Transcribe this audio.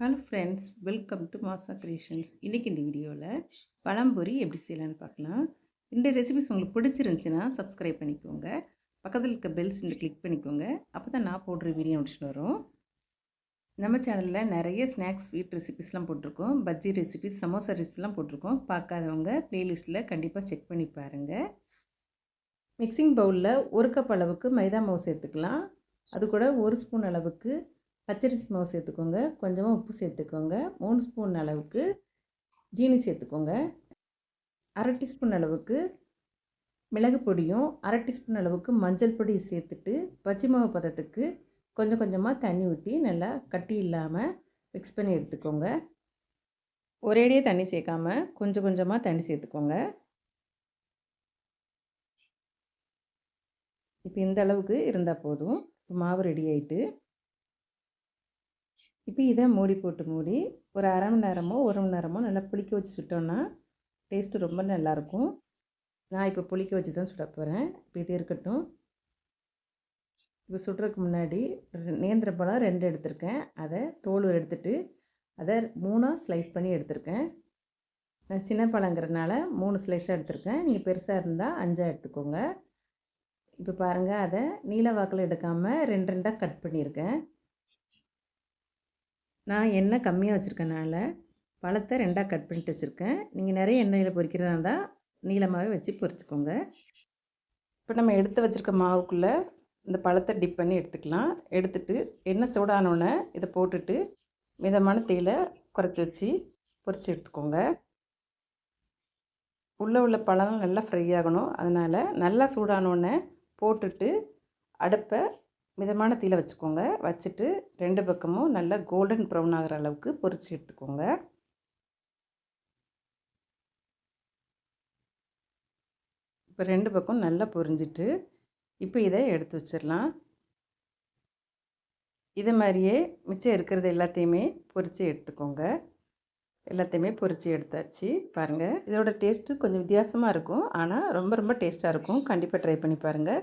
Hello friends welcome to Masa creations இன்றைக்கி இந்த வீடியோவில் பழம்பொரி எப்படி செய்யலான்னு பார்க்கலாம். இந்த ரெசிபிஸ் உங்களுக்கு பிடிச்சிருந்துச்சின்னா சப்ஸ்கிரைப் பண்ணிக்கோங்க. பக்கத்தில் இருக்க பெல் சிம்மில் கிளிக் பண்ணிக்கோங்க. அப்போ தான் நான் போடுற வீடியோ நோட்டிஃபிகேஷன் வரும். நம்ம சேனலில் நிறைய ஸ்நாக்ஸ் ஸ்வீட் ரெசிபிஸ்லாம் போட்டிருக்கோம். பஜ்ஜி ரெசிபிஸ் சமோசா ரெசிபிலாம் போட்டிருக்கோம். பார்க்காதவங்க ப்ளேலிஸ்ட்டில் கண்டிப்பாக செக் பண்ணி பாருங்கள் மிக்சிங் பவுலில் ஒரு கப் அளவுக்கு மைதா மாவு சேர்த்துக்கலாம். அது கூட ஒரு ஸ்பூன் அளவுக்கு பச்சரிசி மாவு சேர்த்துக்கோங்க. கொஞ்சமாக உப்பு சேர்த்துக்கோங்க. மூணு ஸ்பூன் அளவுக்கு ஜீனி சேர்த்துக்கோங்க. அரை டீஸ்பூன் அளவுக்கு மிளகு பொடியும் அரை டீஸ்பூன் அளவுக்கு மஞ்சள் பொடி சேர்த்துட்டு பச்சை மாவு பதத்துக்கு கொஞ்சம் கொஞ்சமாக தண்ணி ஊற்றி நல்லா கட்டி இல்லாமல் மிக்ஸ் பண்ணி எடுத்துக்கோங்க. ஒரேடியே தண்ணி சேர்க்காமல் கொஞ்சம் கொஞ்சமாக தண்ணி சேர்த்துக்கோங்க. இப்போ இந்த அளவுக்கு இருந்தால் போதும். இப்போ மாவு ரெடி ஆகிட்டு இப்போ இதை மூடி போட்டு மூடி ஒரு அரை மணி நேரமோ ஒரு மணி நேரமோ நல்லா புளிக்க வச்சு சுட்டோன்னா டேஸ்ட்டு ரொம்ப நல்லாயிருக்கும் நான் இப்போ புளிக்க வச்சு தான் சுட போகிறேன் இப்போ இது இருக்கட்டும். இப்போ சுடுறதுக்கு முன்னாடி நேந்திர பழம் ரெண்டு எடுத்திருக்கேன். அதை தோல் எடுத்துட்டு அதை மூணாக ஸ்லைஸ் பண்ணி எடுத்திருக்கேன். நான் சின்ன பழங்கிறதுனால மூணு ஸ்லைஸாக எடுத்திருக்கேன். நீங்கள் பெருசாக இருந்தால் அஞ்சாக எடுத்துக்கோங்க. இப்போ பாருங்கள் அதை நீல வாக்கில் எடுக்காமல் ரெண்டு ரெண்டாக கட் பண்ணியிருக்கேன். நான் எண்ணெய் கம்மியாக வச்சுருக்கனால பழத்தை ரெண்டாக கட் பண்ணிட்டு வச்சுருக்கேன். நீங்கள் நிறைய எண்ணெயில் பொரிக்கிறதா இருந்தால் நீளமாகவே வச்சு பொரிச்சுக்கோங்க. இப்போ நம்ம எடுத்து வச்சுருக்க மாவுக்குள்ளே இந்த பழத்தை டிப் பண்ணி எடுத்துக்கலாம். எடுத்துட்டு எண்ணெய் சூடானோடனே இதை போட்டுட்டு மிதமான தேயிலை குறைச்சி வச்சு பொரித்து எடுத்துக்கோங்க. உள்ளே உள்ள பழம் நல்லா ஃப்ரை ஆகணும். அதனால் நல்லா சூடானோடனே போட்டுட்டு அடுப்பை மிதமான தீயில் வச்சுக்கோங்க. வச்சுட்டு ரெண்டு பக்கமும் நல்லா கோல்டன் ப்ரௌன் ஆகிற அளவுக்கு பொரித்து எடுத்துக்கோங்க. இப்போ ரெண்டு பக்கம் நல்லா பொரிஞ்சிட்டு இப்போ இதை எடுத்து வச்சிடலாம். இது மாதிரியே மிச்சம் இருக்கிறது எல்லாத்தையுமே பொரித்து எடுத்துக்கோங்க. எல்லாத்தையுமே பொரித்து எடுத்தாச்சு பாருங்கள் இதோட டேஸ்ட்டு கொஞ்சம் வித்தியாசமாக இருக்கும். ஆனால் ரொம்ப ரொம்ப டேஸ்ட்டாக இருக்கும். கண்டிப்பாக ட்ரை பண்ணி பாருங்கள்